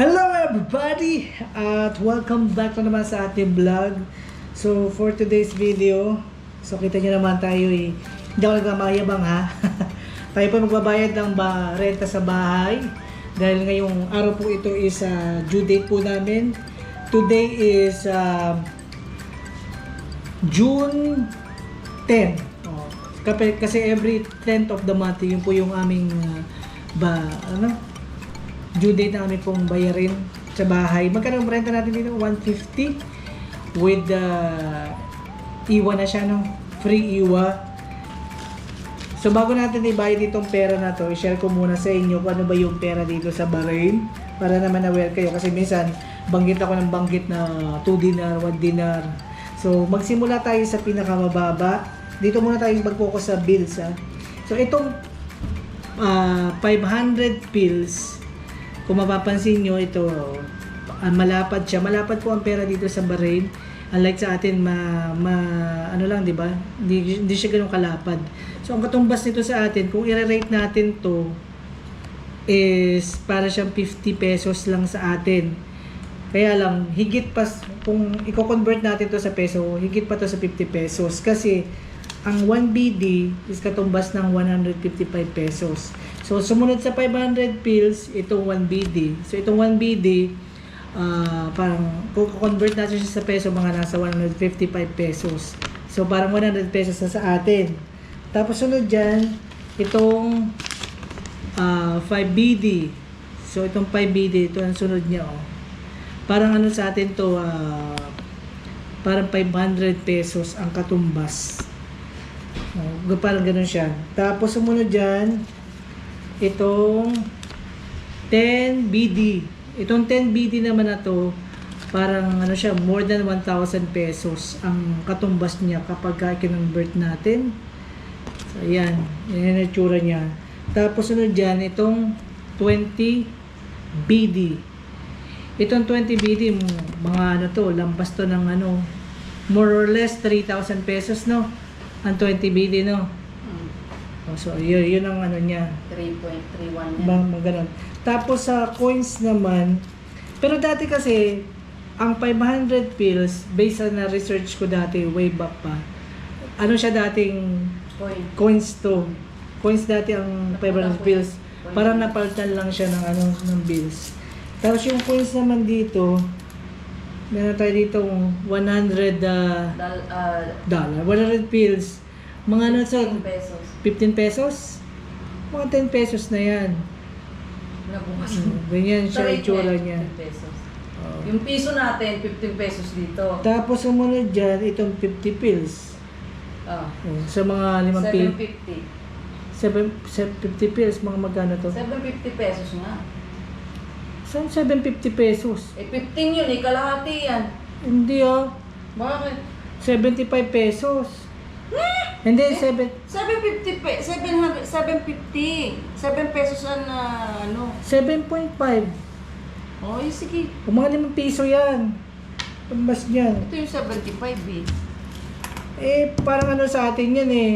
Hello everybody! At welcome back na naman sa ating vlog. So for today's video, so kita nyo naman tayo eh, hindi ako nagmamayabang ha. tayo po magbabayad ng ba, renta sa bahay. Dahil ngayong araw po ito is uh, due date po namin. Today is uh, June 10. Oh, kasi every 10th of the month, yun po yung aming uh, ba, ano, due date na kami pong bayarin sa bahay. Magkano ang renta natin dito? 150 with the iwa na siya, no? Free iwa. So bago natin ibayad itong pera na to, i-share ko muna sa inyo kung ano ba yung pera dito sa Bahrain para naman aware kayo kasi minsan banggit ako ng banggit na 2 dinar, 1 dinar. So magsimula tayo sa pinakamababa. Dito muna tayo mag-focus sa bills ha. So itong ah, 500 pills kung mapapansin nyo, ito, ah, malapad siya. Malapad po ang pera dito sa Bahrain. Unlike sa atin, ma, ma ano lang, di ba? Hindi, hindi siya ganun kalapad. So, ang katumbas nito sa atin, kung i-rate natin to, is para siyang 50 pesos lang sa atin. Kaya lang, higit pa, kung i-convert natin to sa peso, higit pa to sa 50 pesos. Kasi, ang 1 BD is katumbas ng 155 pesos. So, sumunod sa 500 pills, itong 1 BD. So, itong 1 BD, ah, parang, convert natin siya sa peso, mga nasa 155 pesos. So, parang 100 pesos na sa atin. Tapos, sunod dyan, itong ah, 5BD. So, itong 5BD, ito ang sunod niya, oh. Parang ano sa atin to, ah, parang 500 pesos ang katumbas. Oh, parang ganun siya. Tapos sumunod dyan, itong 10BD. Itong 10BD naman na to, parang ano siya, more than 1,000 pesos ang katumbas niya kapag ka kinonvert natin. So, ayan. Yan yung itsura niya. Tapos sunod dyan, itong 20BD. Itong 20BD, m- mga ano to, lampas to ng ano, more or less 3,000 pesos, no? Ang 20BD, no? Oh, so, yun, yun ang ano niya. 3.31 yan. Mga ganun. Tapos sa coins naman, pero dati kasi, ang 500 pills, based na research ko dati, way back pa, ano siya dating Point. coins to. Coins dati ang 500 pills. Parang napalitan lang siya ng ano ng bills. Tapos yung coins naman dito, meron tayo dito 100 uh, Dal, ah, dollar, 100 pills. Mga ano sa 10 pesos. 15 pesos? Mga 10 pesos na yan. Nabukas. Mm, Ganyan siya itsura niya. 15 pesos. Oh. Yung piso natin, 15 pesos dito. Tapos sumunod dyan, itong 50 pills. Oh, sa mga limang pills. 750. 50 pills, mga magkano to? 750 pesos nga. Saan 750 pesos? Eh, 15 yun eh. Kalahati yan. Hindi ah. Bakit? 75 pesos. Hindi, 7. 750 pe 700 750 7 pesos ang ah, ano 7.5. oh eh, sige Kung mga limang piso yan. Mas yan. ito yung 75 eh Eh, parang ano sa atin yan eh.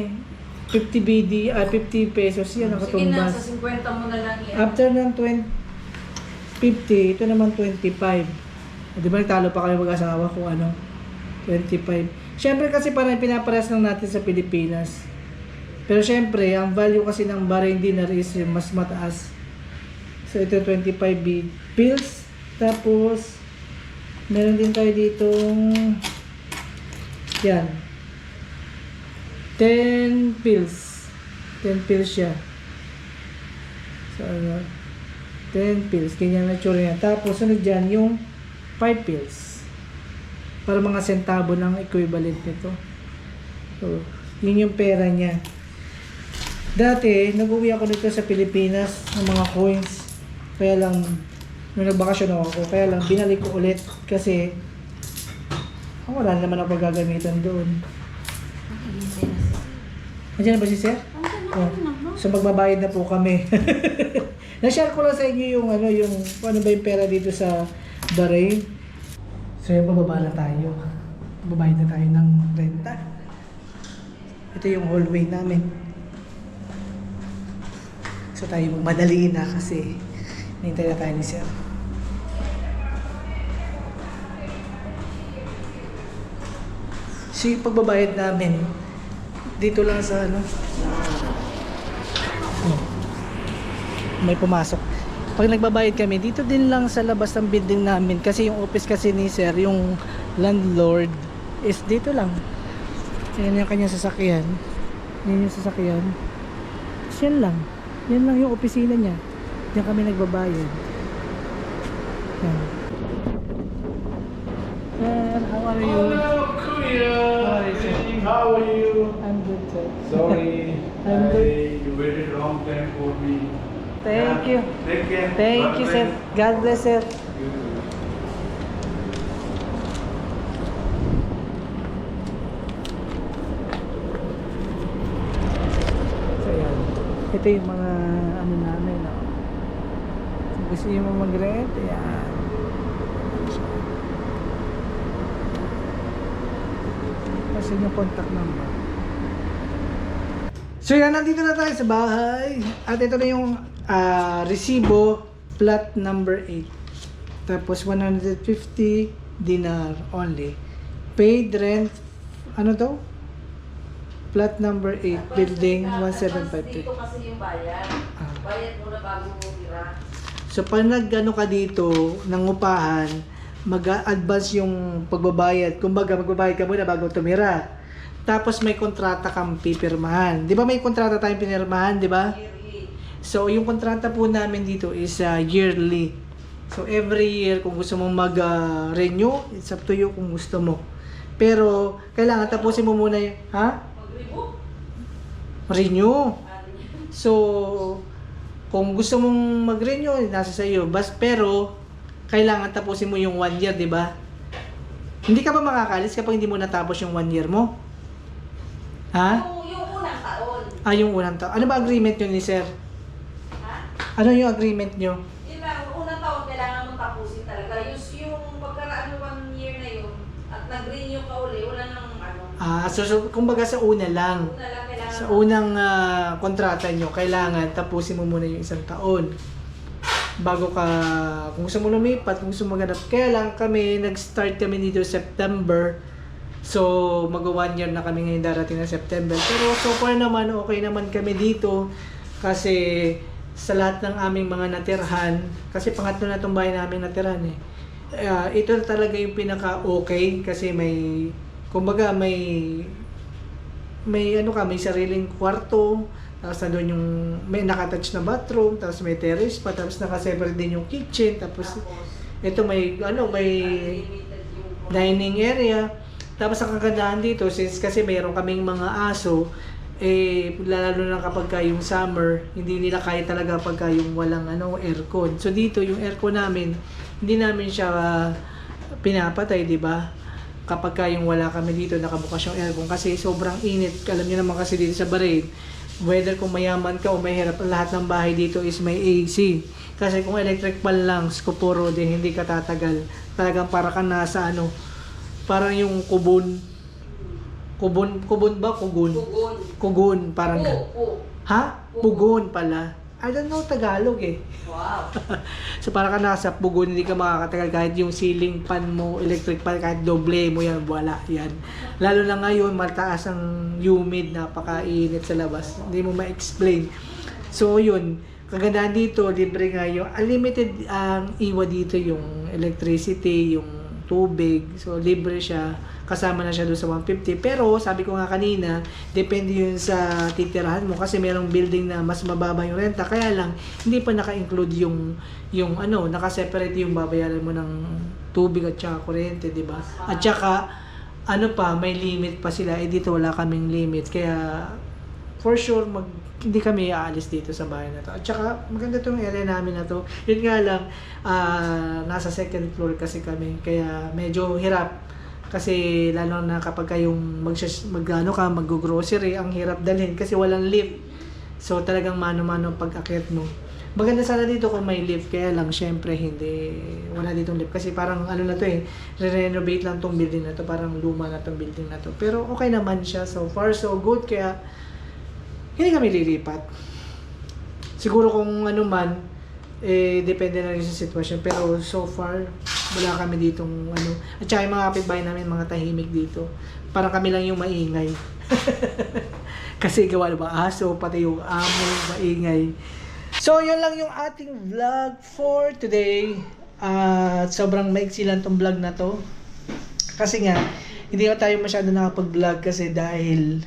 50 BD, ah, 50 pesos yan ang sige na sa katumbas. 50 mo na lang yan After ng 20, 50, ito naman 25. Di ba talo pa kayo mag-asawa kung ano? 25. Siyempre kasi parang pinapares lang natin sa Pilipinas. Pero siyempre, ang value kasi ng Bahrain dinar is mas mataas. So ito 25 bi- pills. Tapos, meron din tayo ditong yan. 10 pills. 10 pills siya. So, ano, 10 pills. Ganyan na tsura niya. Tapos, sunod dyan, yung 5 pills. Para mga sentabo ng equivalent nito. So, yun yung pera niya. Dati, nag-uwi ako nito sa Pilipinas ng mga coins. Kaya lang, nung nagbakasyon ako, kaya lang binalik ko ulit kasi oh, wala naman ako gagamitan doon. Andiyan na ba si Sir? Oh. So magbabayad na po kami. Na-share ko lang sa inyo yung ano yung ano ba yung pera dito sa Bahrain. So yun, bababa na tayo. Babayad na tayo ng renta. Ito yung hallway namin. So tayo magmadali na kasi nintay na tayo ni Sir. So yung pagbabayad namin, dito lang sa ano, may pumasok pag nagbabayad kami, dito din lang sa labas ng building namin kasi yung office kasi ni sir, yung landlord is dito lang. Yan yung kanyang sasakyan. Yan yung sasakyan. Tapos yan lang. Yan lang yung opisina niya. Diyan kami nagbabayad. Yan. Sir, how are you? Hello, Kuya. How are you? I'm good, sir. Sorry, I'm I, you waited long time for me. Thank you. Take care. Thank God you, sir. God bless, sir. So, yan. Ito yung mga ano namin, no? Kung gusto nyo mag-rent, yan. Kasi yung contact number. So yan, nandito na tayo sa bahay. At ito na yung ah, resibo, plot number 8. Tapos 150 dinar only. Paid rent, ano to? Plot number 8, building Advance 1753. Dito kasi yung bayad. Ah. Bayad muna bago mo tira. So pag nagano ka dito ng upahan, mag-advance yung pagbabayad. Kumbaga magbabayad ka muna bago tumira. Tapos may kontrata kang pipirmahan. 'Di ba may kontrata tayong pinirmahan, 'di ba? Yearly. So yung kontrata po namin dito is uh, yearly. So every year kung gusto mong mag-renew, it's up to you kung gusto mo. Pero kailangan tapusin mo muna yung, ha? Renew. Yun? So, kung gusto mong mag-renew, nasa sa iyo. Bas, pero, kailangan tapusin mo yung one year, di ba? Hindi ka ba makakalis kapag hindi mo natapos yung one year mo? Ha? Yung, yung unang taon. Ah, yung unang taon. Ano ba agreement nyo ni sir? Ano yung agreement nyo? Yun lang, unang taon kailangan mong tapusin talaga. Yung, yung pagkaraan ng one year na yun, at nag-renew ka uli, wala nang ano. Ah, so, so kumbaga sa una lang. Una lang kailangan. Sa unang ah, kontrata nyo, kailangan tapusin mo muna yung isang taon. Bago ka, kung gusto mo lumipat, kung gusto mo maghanap. Kaya lang kami, nag-start kami dito September. So, mag one year na kami ngayon darating na September. Pero so far naman, okay naman kami dito. Kasi sa lahat ng aming mga natirhan, kasi pangatlo na itong bahay namin natirhan eh. Ah, ito talaga yung pinaka-okay kasi may, kumbaga may may ano ka, may sariling kwarto, tapos nandun yung may nakatouch na bathroom, tapos may terrace pa, tapos nakaseparate din yung kitchen, tapos ito may ano, may dining area. Tapos ang kagandahan dito, since kasi mayroon kaming mga aso, eh, lalo na kapag ka yung summer, hindi nila kaya talaga pagka yung walang ano, aircon. So dito, yung aircon namin, hindi namin siya ah, pinapatay, di ba? Kapag ka yung wala kami dito, nakabukas yung aircon kasi sobrang init. Alam niyo naman kasi dito sa Bahrain, whether kung mayaman ka o mahirap, lahat ng bahay dito is may AC. Kasi kung electric pan lang, skoporo din, hindi ka tatagal. Talagang para ka nasa ano, parang yung kubon. Kubon, kubon ba? Kugun. Pugon. Kugun, parang Pu. Ha? Pugon pala. I don't know Tagalog eh. Wow. So para ka nasa pugon, hindi ka makakatagal kahit yung ceiling fan mo, electric fan, kahit doble mo yan, wala yan. Lalo na ngayon, mataas ang humid, napakainit sa labas. Hindi mo ma-explain. So yun, kagandahan dito, libre nga yung unlimited ang iwa dito, yung electricity, yung tubig. So libre siya. Kasama na siya doon sa 150. Pero sabi ko nga kanina, depende yun sa titirahan mo kasi merong building na mas mababa yung renta. Kaya lang, hindi pa naka-include yung, yung ano, naka-separate yung babayaran mo ng tubig at saka kuryente, di ba? At saka, ano pa, may limit pa sila. Eh dito wala kaming limit. Kaya, for sure, mag, hindi kami aalis dito sa bahay na to. At saka, maganda tong area namin na to. Yun nga lang, ah, nasa second floor kasi kami. Kaya, medyo hirap. Kasi, lalo na kapag kayong mag, mag ano ka, mag-grocery, ang hirap dalhin kasi walang lift. So, talagang mano-mano pag-akit mo. Maganda sana dito kung may lift, kaya lang syempre hindi, wala ditong lift. Kasi parang ano na to eh, re-renovate lang tong building na to, parang luma na tong building na to. Pero okay naman siya, so far so good, kaya hindi kami lilipat. Siguro kung ano man, Eh, depende na rin sa sitwasyon. Pero so far, wala kami ditong ano. At saka yung mga kapitbahay namin, mga tahimik dito. Parang kami lang yung maingay. Kasi gawa ba aso, pati yung amo, maingay. So, yun lang yung ating vlog for today. At sobrang maiksi lang tong vlog na to. Kasi nga, hindi ko tayo masyado nakapag-vlog kasi dahil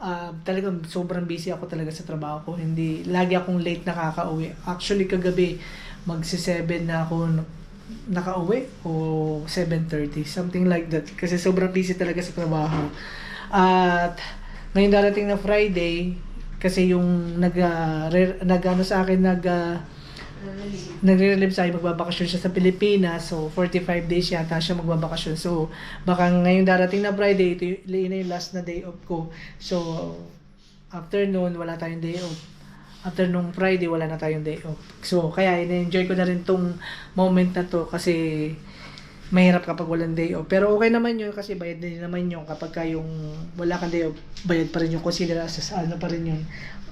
ah, talagang sobrang busy ako talaga sa trabaho ko. Hindi, lagi akong late nakaka-uwi. Actually, kagabi, magsi-7 na ako nakauwi o 7.30, something like that. Kasi sobrang busy talaga sa trabaho. At ngayon darating na Friday, kasi yung nag, uh, nag ano sa akin, nag, ah, nagre-relieve sa akin, magbabakasyon siya sa Pilipinas. So, 45 days yata siya magbabakasyon. So, baka ngayong darating na Friday, ito yun yung last na day off ko. So, after noon, wala tayong day off. After nung Friday, wala na tayong day off. So, kaya in-enjoy ko na rin tong moment na to kasi mahirap kapag walang day off. Pero okay naman yun kasi bayad din naman yun kapag ka yung wala kang day off, bayad pa rin yung consider as as ano pa rin yun,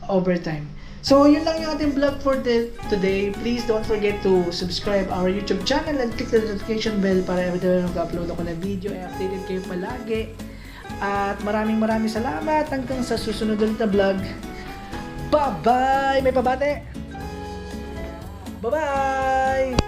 overtime. So, yun lang yung ating vlog for the, today. Please don't forget to subscribe our YouTube channel and click the notification bell para every time na mag-upload ako ng video ay updated kayo palagi. At maraming maraming salamat hanggang sa susunod ulit na vlog. Bye-bye! May pabate! Bye-bye!